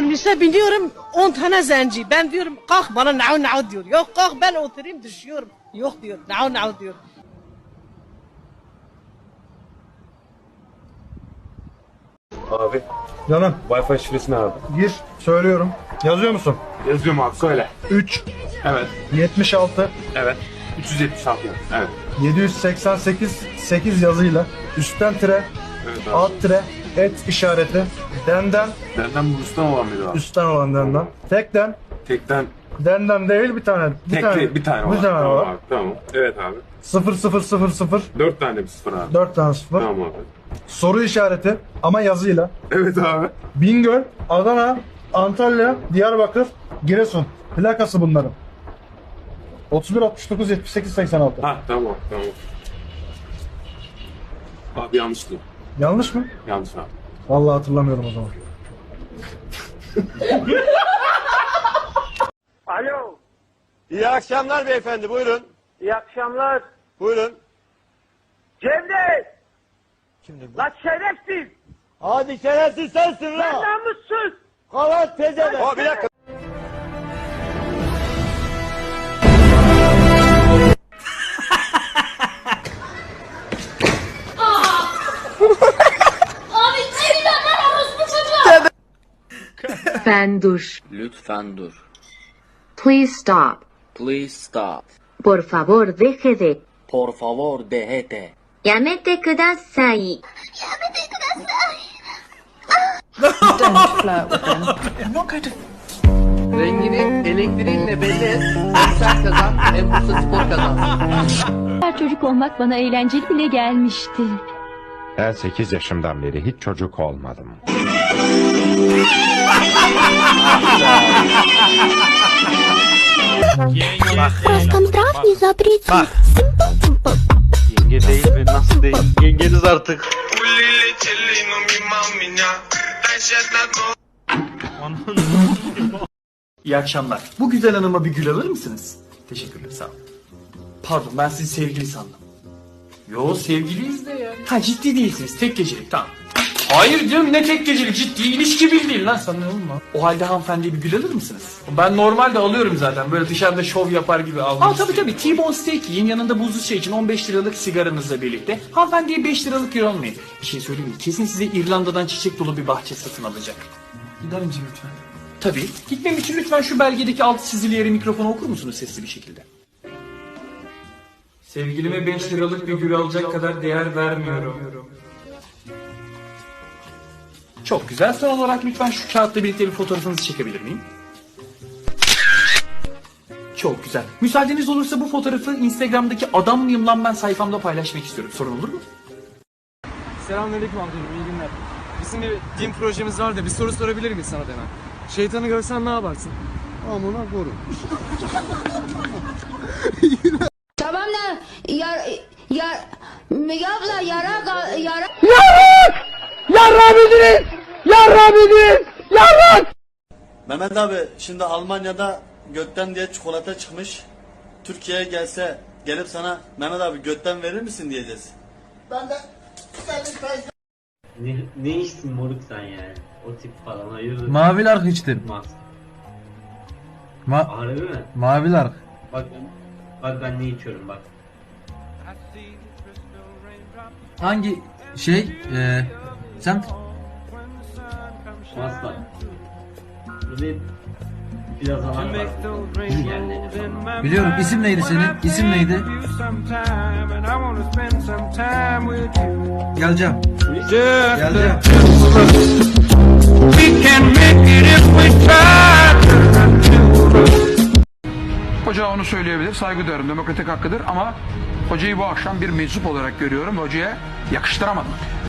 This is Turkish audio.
Minibüse biniyorum 10 tane zenci. Ben diyorum kalk bana nao nao diyor. Yok kalk ben oturayım düşüyorum. Yok diyor nao nao diyor. Abi Canım Wi-Fi şifresini abi. gir söylüyorum. Yazıyor musun? Yazıyorum abi söyle. 3 Evet. 76 Evet. 376 yaz. Evet. 788 8 yazıyla üstten tire Evet abi. alt tire et işareti denden Benden bu üstten olan mıydı abi? üstten olan denden tekten Tekten denden değil bir tane bir tekli tane bir tane var. bir tane tamam var abi. Tamam. Evet abi. 0 0 0 0 Dört tane bir sıfır abi. 4 tane 0 Tamam abi. soru işareti ama yazıyla Evet abi. Bingöl Adana Antalya Diyarbakır Giresun plakası bunların 31 69 78 86 Ha tamam tamam. Abi yanlış diyor. Yanlış mı? Yanlış abi. Vallahi hatırlamıyorum o zaman. Alo, İyi akşamlar beyefendi buyurun. iyi akşamlar. Buyurun. Cevdet, Kimdir bu? la şerefsiz, Hadi şerefsiz sensin lan la. namussuz. Kavat tezebe. O bir dakika. Lütfen dur. Lütfen dur. Please stop. Please stop. Por favor, deje de. Por favor, dejete. Yamete kudasai. Yamete kudasai. Don't flirt with him. I'm not going to... Rengini elektriğinle belli et. Sen kazan, Embusa Spor kazan. Çocuk olmak bana eğlenceli bile gelmişti. Ben 8 yaşımdan beri hiç çocuk olmadım. Просто нрав не запретит. Yenge değil mi? Nasıl değil? Yengeniz artık. İyi akşamlar. Bu güzel hanıma bir gül alır mısınız? Teşekkürler sağ olun. Pardon ben sizi sevgili sandım. Yo sevgiliyiz de yani. Ha ciddi değilsiniz tek gecelik tamam. Hayır diyorum ne tek gecelik ciddi ilişki bildiğin lan sana olma. O halde hanımefendiye bir gül alır mısınız? Ben normalde alıyorum zaten böyle dışarıda şov yapar gibi almak Aa tabii tabii T-bone steak yiyin yanında buzlu çay için 15 liralık sigaranızla birlikte. Hanımefendiye 5 liralık gül almayın. Bir şey söyleyeyim mi? Kesin size İrlanda'dan çiçek dolu bir bahçe satın alacak. Gider misin lütfen? Tabii. Gitmem için lütfen şu belgedeki alt çizili yeri mikrofona okur musunuz sesli bir şekilde? Sevgilime 5 liralık bir gül alacak kadar değer vermiyorum. Çok güzel. Son olarak lütfen şu kağıtla birlikte bir fotoğrafınızı çekebilir miyim? Çok güzel. Müsaadeniz olursa bu fotoğrafı Instagram'daki adam mıyım lan ben sayfamda paylaşmak istiyorum. Sorun olur mu? Selamünaleyküm amcacığım. iyi günler. Bizim bir din projemiz var da bir soru sorabilir miyiz sana hemen? Şeytanı görsen ne yaparsın? Tamam da yar yar yabla yara ga- yara Mehmet abi şimdi Almanya'da götten diye çikolata çıkmış. Türkiye'ye gelse gelip sana Mehmet abi götten verir misin diyeceğiz. Ne, ne içtin moruk sen yani? O tip falan hayırdır? Maviler içtim. Mas. Ma Harbi mi? maviler. Bak, bak ben ne içiyorum bak. Hangi şey? Ee, sen falan. biliyorum. İsim neydi senin? İsim neydi? Geleceğim. Geleceğim. Hoca onu söyleyebilir, saygı duyarım, demokratik hakkıdır ama hocayı bu akşam bir meczup olarak görüyorum. Hocaya yakıştıramadım.